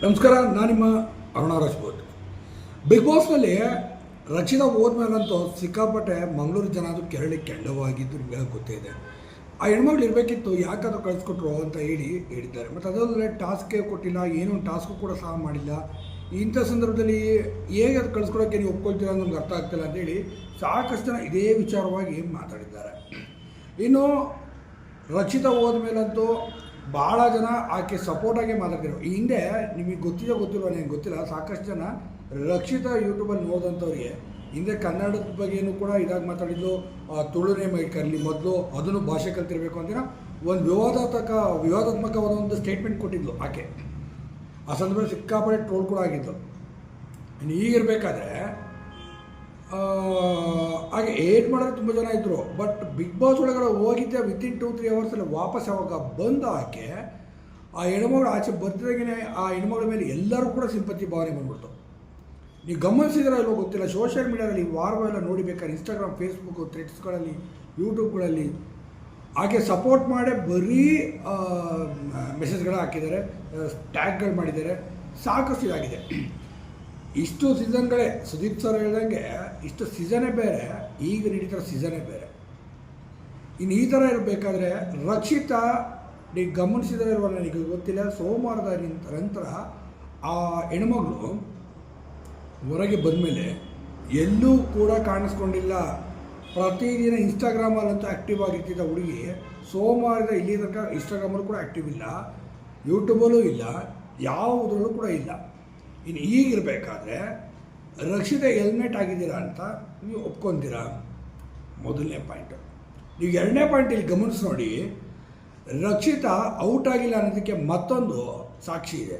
ನಮಸ್ಕಾರ ನಾನು ನಿಮ್ಮ ಅರುಣ ರಾಜ್ಪೂತ್. ಬಿಗ್ ಬಾಸ್ನಲ್ಲಿ ರಕ್ಷಿತಾ ಹೋದ್ಮೇಲಂತೂ ಸಿಕ್ಕಾಪಟ್ಟೆ ಮಂಗಳೂರು ಜನ ಅದು ಕೆರಳಿ ಕೆಂಡವಾಗಿದ್ದು ನಿಮಗೆ ಗೊತ್ತೇ ಇದೆ. ಆ ಹೆಣ್ಮಕ್ಳು ಇರಬೇಕಿತ್ತು, ಯಾಕಾದ್ರೂ ಕಳಿಸ್ಕೊಟ್ರು ಅಂತ ಹೇಳಿ ಹೇಳಿದ್ದಾರೆ. ಮತ್ತು ಅದಲ್ಲದೆ ಟಾಸ್ಕೇ ಕೊಟ್ಟಿಲ್ಲ, ಏನೂ ಟಾಸ್ಕು ಕೂಡ ಸಹ ಮಾಡಿಲ್ಲ. ಇಂಥ ಸಂದರ್ಭದಲ್ಲಿ ಹೇಗೆ ಅದು ಕಳಿಸ್ಕೊಡೋಕ್ಕೆ ನೀವು ಒಪ್ಕೊಳ್ತೀರಾ ನಮ್ಗೆ ಅರ್ಥ ಆಗ್ತಿಲ್ಲ ಅಂತೇಳಿ ಸಾಕಷ್ಟು ಜನ ಇದೇ ವಿಚಾರವಾಗಿ ಮಾತಾಡಿದ್ದಾರೆ. ಇನ್ನು ರಕ್ಷಿತಾ ಹೋದ್ಮೇಲಂತೂ ಭಾಳ ಜನ ಆಕೆ ಸಪೋರ್ಟಾಗಿ ಮಾತಾಡ್ತಿರೋ ಈ ಹಿಂದೆ ನಿಮಗೆ ಗೊತ್ತಿದೋ ಗೊತ್ತಿಲ್ವ ನನಗೆ ಗೊತ್ತಿಲ್ಲ, ಸಾಕಷ್ಟು ಜನ ರಕ್ಷಿತ ಯೂಟ್ಯೂಬಲ್ಲಿ ನೋಡಿದಂಥವ್ರಿಗೆ, ಹಿಂದೆ ಕನ್ನಡದ ಬಗ್ಗೆಯೂ ಕೂಡ ಇದಾಗಿ ಮಾತಾಡಿದ್ದು ತುಳುನೇ ಮೈ ಕರಲಿ ಮೊದಲು ಅದನ್ನು ಭಾಷೆ ಕಲ್ತಿರಬೇಕು ಅಂತ ಒಂದು ವಿವಾದಾತ್ಮಕ, ವಿವಾದಾತ್ಮಕವಾದ ಒಂದು ಸ್ಟೇಟ್ಮೆಂಟ್ ಕೊಟ್ಟಿದ್ಲು ಆಕೆ. ಆ ಸಂದರ್ಭದಲ್ಲಿ ಸಿಕ್ಕಾಪಟ್ಟೆ ಟ್ರೋಲ್ ಕೂಡ ಆಗಿದ್ದು. ಇನ್ನು ಈಗಿರಬೇಕಾದ್ರೆ ಹಾಗೆ ಏಟ್ ಮಾಡಿದ್ರೆ ತುಂಬ ಜನ ಇದ್ದರು ಬಟ್ ಬಿಗ್ ಬಾಸ್ ಒಳಗಡೆ ಹೋಗಿದ್ದೆ ವಿತಿನ್ ಟೂ ತ್ರೀ ಅವರ್ಸಲ್ಲಿ ವಾಪಸ್ ಯಾವಾಗ ಬಂದ ಆಕೆ ಆ ಹೆಣ್ಮಗಳು ಆಚೆ ಬರ್ತಿದಾಗೇ ಆ ಹೆಣ್ಮಗಳ ಮೇಲೆ ಎಲ್ಲರೂ ಕೂಡ ಸಿಂಪತಿ ಭಾವನೆ ಬಂದ್ಬಿಡ್ತು. ನೀವು ಗಮನಿಸಿದ್ರೆ ಇಲ್ವೋ ಗೊತ್ತಿಲ್ಲ ಸೋಷಿಯಲ್ ಮೀಡಿಯಾದಲ್ಲಿ ವಾರವೆಲ್ಲ ನೋಡಿಬೇಕಾದ್ರೆ ಇನ್ಸ್ಟಾಗ್ರಾಮ್ ಫೇಸ್ಬುಕ್ ಥ್ರೆಡ್ಸ್ಗಳಲ್ಲಿ ಯೂಟ್ಯೂಬ್ಗಳಲ್ಲಿ ಹಾಗೆ ಸಪೋರ್ಟ್ ಮಾಡೇ ಬರೀ ಮೆಸೇಜ್ಗಳು ಹಾಕಿದ್ದಾರೆ ಟ್ಯಾಗ್ಗಳು ಮಾಡಿದ್ದಾರೆ. ಸಾಕಷ್ಟು ಇದಾಗಿದೆ. ಇಷ್ಟು ಸೀಸನ್ಗಳೇ, ಸುದೀಪ್ ಸರ್ ಹೇಳ್ದಂಗೆ ಇಷ್ಟು ಸೀಸನೇ ಬೇರೆ, ಈಗ ನಡೀತಿರೋ ಸೀಸನೇ ಬೇರೆ. ಇನ್ನು ಈ ಥರ ಇರಬೇಕಾದ್ರೆ ರಕ್ಷಿತಾ ನೀವು ಗಮನಿಸಿದ್ರೆ ಇರುವ ನನಗೆ ಗೊತ್ತಿಲ್ಲ, ಸೋಮವಾರದ ನಂತರ ಆ ಹೆಣ್ಮಗಳು ಹೊರಗೆ ಬಂದಮೇಲೆ ಎಲ್ಲೂ ಕೂಡ ಕಾಣಿಸ್ಕೊಂಡಿಲ್ಲ. ಪ್ರತಿದಿನ ಇನ್ಸ್ಟಾಗ್ರಾಮಲ್ಲಂತೂ ಆ್ಯಕ್ಟಿವ್ ಆಗಿರ್ತಿದ್ದ ಹುಡುಗಿ ಸೋಮವಾರದ ಇಲ್ಲಿ ತನಕ ಇನ್ಸ್ಟಾಗ್ರಾಮಲ್ಲೂ ಕೂಡ ಆ್ಯಕ್ಟಿವ್ ಇಲ್ಲ ಯೂಟ್ಯೂಬಲ್ಲೂ ಇಲ್ಲ, ಯಾವುದ್ರಲ್ಲೂ ಕೂಡ ಇಲ್ಲ. ಇನ್ನು ಈಗಿರಬೇಕಾದ್ರೆ ರಕ್ಷಿತ ಹೆಲ್ಮೆಟ್ ಆಗಿದ್ದೀರಾ ಅಂತ ನೀವು ಒಪ್ಕೊಂತೀರಾ? ಮೊದಲನೇ ಪಾಯಿಂಟು ನೀವು ಎರಡನೇ ಪಾಯಿಂಟ್ ಇಲ್ಲಿ ಗಮನಿಸಿ ನೋಡಿ ರಕ್ಷಿತ ಔಟ್ ಆಗಿಲ್ಲ ಅನ್ನೋದಕ್ಕೆ ಮತ್ತೊಂದು ಸಾಕ್ಷಿ ಇದೆ.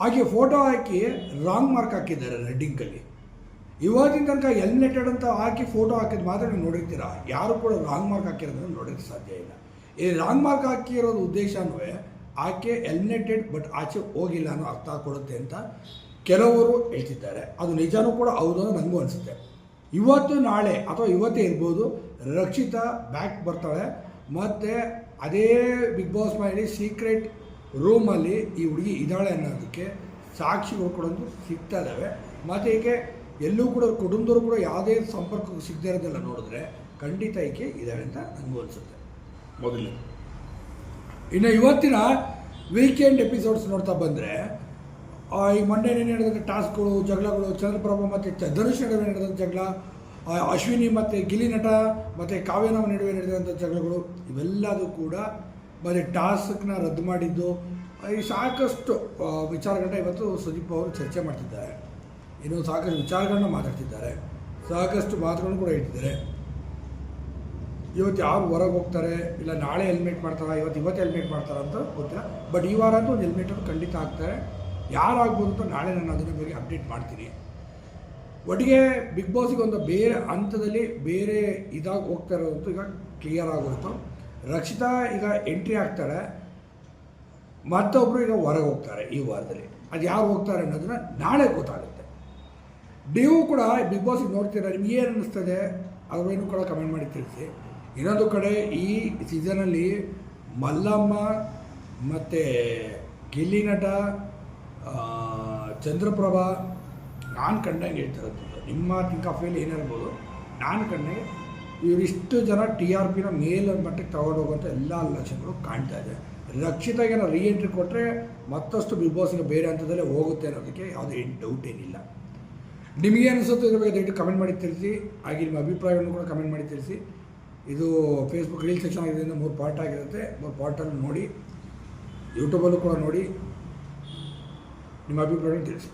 ಹಾಗೆ ಫೋಟೋ ಹಾಕಿ ರಾಂಗ್ ಮಾರ್ಕ್ ಹಾಕಿದ್ದಾರೆ ರೆಡ್ಡಿಂಗಲ್ಲಿ ಇವಾಗಿನ ತನಕ ಎಲ್ನೆಟೆಡ್ ಅಂತ ಹಾಕಿ ಫೋಟೋ ಹಾಕಿದ ಮಾತ್ರ ನೀವು ನೋಡಿರ್ತೀರಾ? ಯಾರು ಕೂಡ ರಾಂಗ್ ಮಾರ್ಕ್ ಹಾಕಿರೋದನ್ನು ನೋಡೋಕ್ಕೆ ಸಾಧ್ಯ ಇಲ್ಲ. ಈ ರಾಂಗ್ ಮಾರ್ಕ್ ಹಾಕಿರೋದು ಉದ್ದೇಶನೂ ಆಕೆ ಎಲ್ನೆಟೆಡ್ ಬಟ್ ಆಚೆ ಹೋಗಿಲ್ಲ ಅನ್ನೋ ಅರ್ಥ ಕೊಡುತ್ತೆ ಅಂತ ಕೆಲವರು ಹೇಳ್ತಿದ್ದಾರೆ. ಅದು ನಿಜನೂ ಕೂಡ ಹೌದು ಅಂತ ನನಗೂ ಅನಿಸುತ್ತೆ. ಇವತ್ತು ನಾಳೆ ಅಥವಾ ಇವತ್ತೇ ಇರ್ಬೋದು ರಕ್ಷಿತಾ ಬ್ಯಾಕ್ ಬರ್ತಾಳೆ. ಮತ್ತು ಅದೇ ಬಿಗ್ ಬಾಸ್ ಮಾಡಿ ಸೀಕ್ರೆಟ್ ರೂಮಲ್ಲಿ ಈ ಹುಡುಗಿ ಇದ್ದಾಳೆ ಅನ್ನೋದಕ್ಕೆ ಸಾಕ್ಷಿಗಳು ಕೂಡ ಸಿಗ್ತಾ ಇದ್ದಾವೆ ಮತ್ತು ಈಕೆ ಎಲ್ಲೂ ಕೂಡ ಕುಟುಂಬದವರು ಕೂಡ ಯಾವುದೇ ಸಂಪರ್ಕ ಸಿಗದೇ ಇರೋದೆಲ್ಲ ನೋಡಿದ್ರೆ ಖಂಡಿತ ಈಕೆ ಇದ್ದಾಳೆ ಅಂತ ನನಗೂ ಅನಿಸುತ್ತೆ. ಮೊದಲು ಇನ್ನು ಇವತ್ತಿನ ವೀಕೆಂಡ್ ಎಪಿಸೋಡ್ಸ್ ನೋಡ್ತಾ ಬಂದರೆ ಈ ಮಂಡೇ ಏನು ನಡೆದಂಥ ಟಾಸ್ಕ್ಗಳು, ಜಗಳಗಳು, ಚಂದ್ರಪ್ರಭು ಮತ್ತು ಧನುಷ್ ನಡುವೆ ನಡೆದಂಥ ಜಗಳ ಅಶ್ವಿನಿ ಮತ್ತು ಗಿಲಿ ನಟ ಮತ್ತು ಕಾವ್ಯನವ ನಡುವೆ ನಡೆದಂಥ ಜಗಳಗಳು, ಇವೆಲ್ಲದೂ ಕೂಡ ಬರೀ ಟಾಸ್ಕ್ನ ರದ್ದು ಮಾಡಿದ್ದು. ಈ ಸಾಕಷ್ಟು ವಿಚಾರಗಳನ್ನ ಇವತ್ತು ಸುದೀಪ್ ಅವರು ಚರ್ಚೆ ಮಾಡ್ತಿದ್ದಾರೆ. ಇನ್ನು ಸಾಕಷ್ಟು ವಿಚಾರಗಳನ್ನ ಮಾತಾಡ್ತಿದ್ದಾರೆ. ಸಾಕಷ್ಟು ಮಾತುಗಳನ್ನು ಕೂಡ ಇಟ್ಟಿದ್ದಾರೆ ಇವತ್ತು ಯಾರು ಹೊರಗೆ ಹೋಗ್ತಾರೆ, ಇಲ್ಲ ನಾಳೆ ಹೆಲ್ಮೆಟ್ ಮಾಡ್ತಾರಾ, ಇವತ್ತು ಇವತ್ತು ಹೆಲ್ಮೆಟ್ ಮಾಡ್ತಾರ ಅಂತ ಗೊತ್ತಿಲ್ಲ. ಬಟ್ ಈ ವಾರ ಅಂತೂ ಒಂದು ಹೆಲ್ಮೆಟ್ ಅಂತ ಖಂಡಿತ ಹಾಕ್ತಾರೆ. ಯಾರು ಆಗ್ಬೋದು ಅಂತ ನಾಳೆ ನಾನು ಅದರ ಬಗ್ಗೆ ಅಪ್ಡೇಟ್ ಮಾಡ್ತೀನಿ. ಒಟ್ಟಿಗೆ ಬಿಗ್ ಬಾಸಿಗೆ ಒಂದು ಬೇರೆ ಹಂತದಲ್ಲಿ ಬೇರೆ ಇದಾಗಿ ಹೋಗ್ತಾ ಇರೋದಂತೂ ಈಗ ಕ್ಲಿಯರ್ ಆಗೋಯ್ತು. ರಕ್ಷಿತಾ ಈಗ ಎಂಟ್ರಿ ಆಗ್ತಾಳೆ. ಮತ್ತೊಬ್ಬರು ಈಗ ಹೊರಗೆ ಹೋಗ್ತಾರೆ ಈ ವಾರದಲ್ಲಿ. ಅದು ಯಾರು ಹೋಗ್ತಾರೆ ಅನ್ನೋದನ್ನ ನಾಳೆ ಗೊತ್ತಾಗುತ್ತೆ. ನೀವು ಕೂಡ ಬಿಗ್ ಬಾಸಿಗೆ ನೋಡ್ತೀರಾ ನಿಮ್ಗೆ ಏನು ಅನ್ನಿಸ್ತದೆ ಅದ್ರೇನು ಕೂಡ ಕಮೆಂಟ್ ಮಾಡಿ ತಿಳಿಸಿ. ಇನ್ನೊಂದು ಕಡೆ ಈ ಸೀಸನಲ್ಲಿ ಮಲ್ಲಮ್ಮ ಮತ್ತು ಗಿಲ್ಲಿ ನಟ ಆ, ಚಂದ್ರಪ್ರಭಾ ನಾನು ಕಂಡಂಗೆ ಹೇಳ್ತಿರೋದು ನಿಮ್ಮ ಥಿಂಕ್ ಆಫ್ ಏನಿರ್ಬೋದು ನಾನು ಕಂಡಂಗೆ ಇವರಿಷ್ಟು ಜನ ಟಿ ಆರ್ ಪಿನ ಮೇಲ್ ಮಟ್ಟಕ್ಕೆ ತಗೊಂಡು ಹೋಗುವಂಥ ಎಲ್ಲ ಲಕ್ಷಣಗಳು ಕಾಣ್ತಾ ಇದೆ. ರಕ್ಷಿತಾಗೆ ನಾವು ರೀ ಎಂಟ್ರಿ ಕೊಟ್ಟರೆ ಮತ್ತಷ್ಟು ಬಿಗ್ ಬಾಸ್ಗೆ ಬೇರೆ ಹಂತದಲ್ಲೇ ಹೋಗುತ್ತೆ ಅನ್ನೋದಕ್ಕೆ ಯಾವುದೇ ಡೌಟ್ ಏನಿಲ್ಲ. ನಿಮಗೆ ಅನಿಸುತ್ತೆ ಇದ್ರ ಬಗ್ಗೆ ದಯವಿಟ್ಟು ಕಮೆಂಟ್ ಮಾಡಿ ತಿಳಿಸಿ. ಹಾಗೆ ನಿಮ್ಮ ಅಭಿಪ್ರಾಯವನ್ನು ಕೂಡ ಕಮೆಂಟ್ ಮಾಡಿ ತಿಳಿಸಿ. ಇದು ಫೇಸ್ಬುಕ್ ರೀಲ್ ಸೆಕ್ಷನ್ ಆಗಿದೆ ಮೂರು ಪಾರ್ಟ್ ಆಗಿರುತ್ತೆ. ಮೂರು ಪಾರ್ಟಲ್ಲಿ ನೋಡಿ. ಯೂಟ್ಯೂಬಲ್ಲೂ ಕೂಡ ನೋಡಿ. ನಿಮ್ಮ ಅಭಿಪ್ರಾಯವನ್ನು ತಿಳಿಸಿ